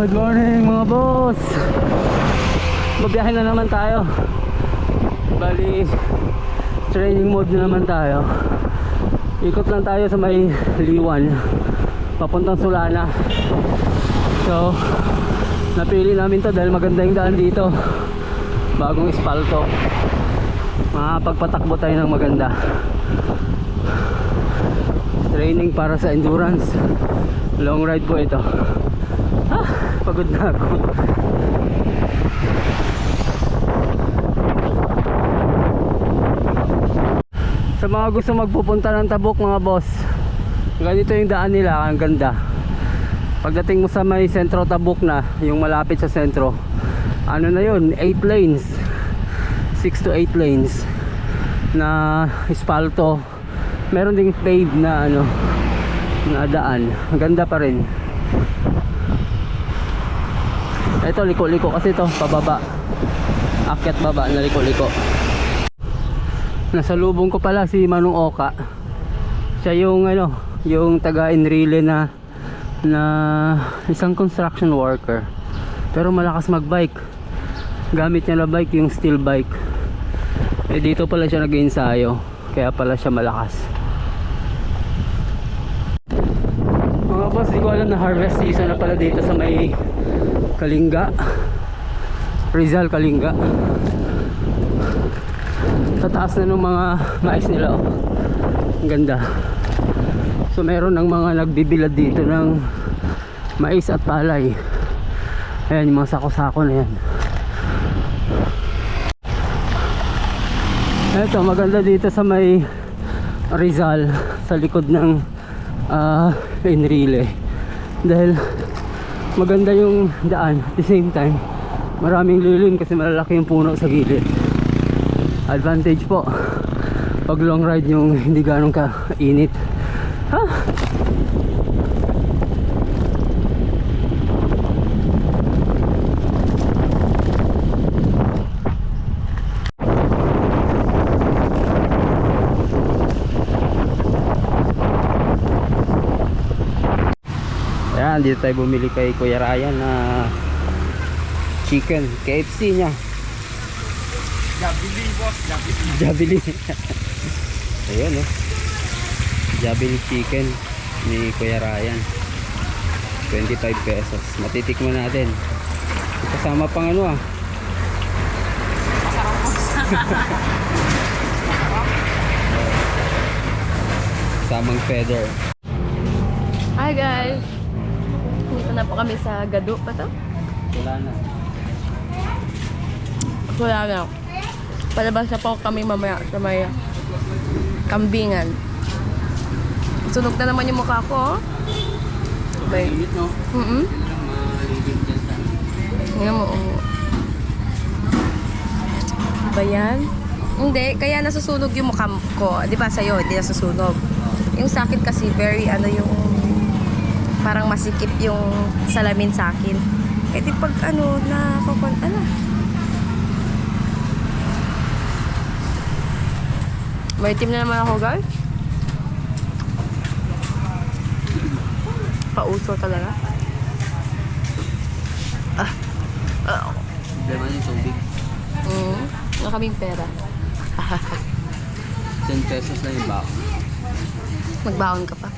Good morning mga boss. Mabiyahe na naman tayo. Bali Training mode na naman tayo. Ikot lang tayo sa may Liwan. Papuntang Sulana. So Napili namin to dahil maganda yung daan dito. Bagong espalto. Makapagpatakbo tayo ng maganda. Training para sa endurance. Long ride po ito pagod na ako. Sa mga gusto magpupunta ng Tabuk mga boss, ganito yung daan nila, ang ganda. Pagdating mo sa may sentro Tabuk na, yung malapit sa sentro, ano na yun, 8 lanes. 6 to 8 lanes na espalto. Meron ding paved na ano, na daan. Ganda pa rin. Ito liko-liko kasi to pababa. Akyat baba na liko-liko. Nasa lubong ko pala si Manong Oka. Siya yung ano, yung taga Enrile na na isang construction worker. Pero malakas magbike. Gamit niya na bike yung steel bike. Eh dito pala siya nag-ensayo. Kaya pala siya malakas. Mga boss, di ko alam na harvest season na pala dito sa may Kalinga. Rizal Kalinga. Sa taas na ng mga mais nila oh. ang ganda. So meron ng mga nagbibilad dito ng mais at palay. Ayan yung mga sako-sako na yan. Eto maganda dito sa may Rizal sa likod ng Enrile. Dahil maganda yung daan at the same time maraming lilim kasi malalaki yung puno sa gilid. Advantage po pag long ride yung hindi ganong ka Ayan, dito tayo bumili kay Kuya Ryan na chicken, KFC niya. Jabili boss, jabili. Jabili. Ayun oh. Jabili chicken ni Kuya Ryan. 25 pesos. Matitikman natin. Kasama pang ano ah. Samang feather. Hi guys! Dito na po kami sa Gado pa to? Wala na. Wala na. Palabas na po kami mamaya sa may kambingan. Sunog na naman yung mukha ko. oh. Init no? mm -mm. Tingnan mo. oh. Ba yan? Hindi, kaya nasusunog yung mukha ko. Di ba sa'yo, hindi nasusunog. Yung sa akin kasi, very ano yung parang masikip yung salamin sa akin. Eh di pag ano, nakakapag, ano. May team na naman ako, guys. Pauso talaga. Ah. Ah. Problema yung tubig. Mm. Wala kaming pera. 10 pesos lang yung bako. Magbaon ka pa.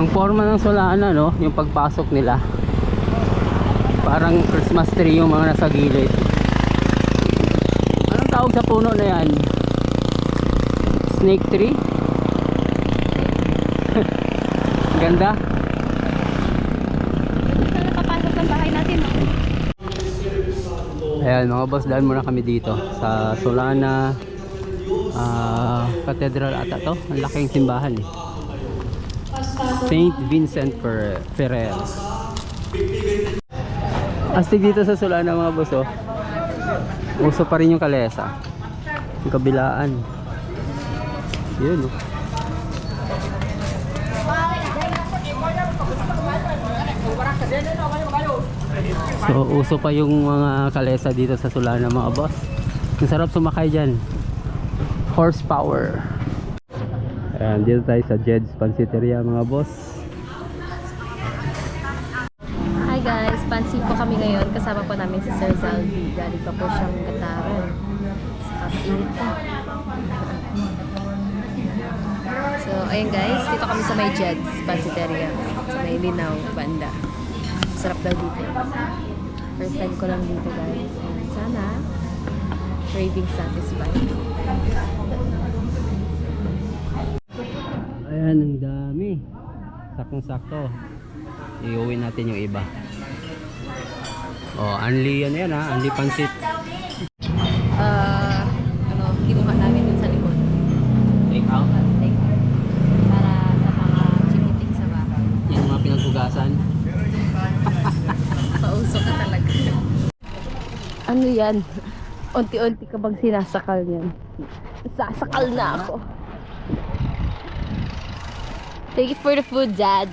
Ang forma ng Solana no, yung pagpasok nila. Parang Christmas tree yung mga nasa gilid. Anong tawag sa puno na yan? Snake tree? Ganda. Ayan mga boss, daan muna kami dito sa Solana ah, Cathedral ata to. Ang laking simbahan eh. Saint Vincent Fer- Ferrer. Astig dito sa Solana mga boss oh. Pa rin yung kalesa. Yung kabilaan. Yun oh. So uso pa yung mga kalesa dito sa Solana mga boss. Ang sarap sumakay dyan. Horsepower. Ayan, dito tayo sa Jed's Pansiteria mga boss. Hi guys, pansin po kami ngayon. Kasama po namin si Sir Zalvi. Galing pa po siyang Kataran. Kapainit pa. So, ayun guys. Dito kami sa may Jed's Pansiteria. Sa may Linaw, banda. Sarap daw dito. First time ko lang dito guys. And sana, craving satisfied. Sakong-sakto. Iuwi natin yung iba. Oh, unli yan yan ha. Unli pansit. Ah, ano, kinuha namin dun sa likod. Take out. Like, para sa mga chikiting sa bahay. Yan yung mga pinaghugasan. Pauso ka talaga. Ano yan? Unti-unti ka bang sinasakal niyan? Sasakal na ako. Thank you for the food, Dad.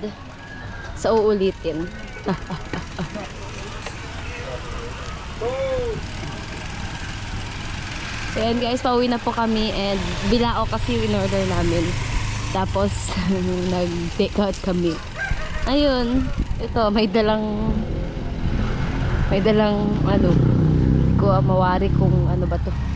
Sa uulitin. so yan guys, pauwi na po kami and bilao kasi yung in-order namin. Tapos, nag-take out kami. Ayun, ito, may dalang may dalang ano, ko mawari kung ano ba to.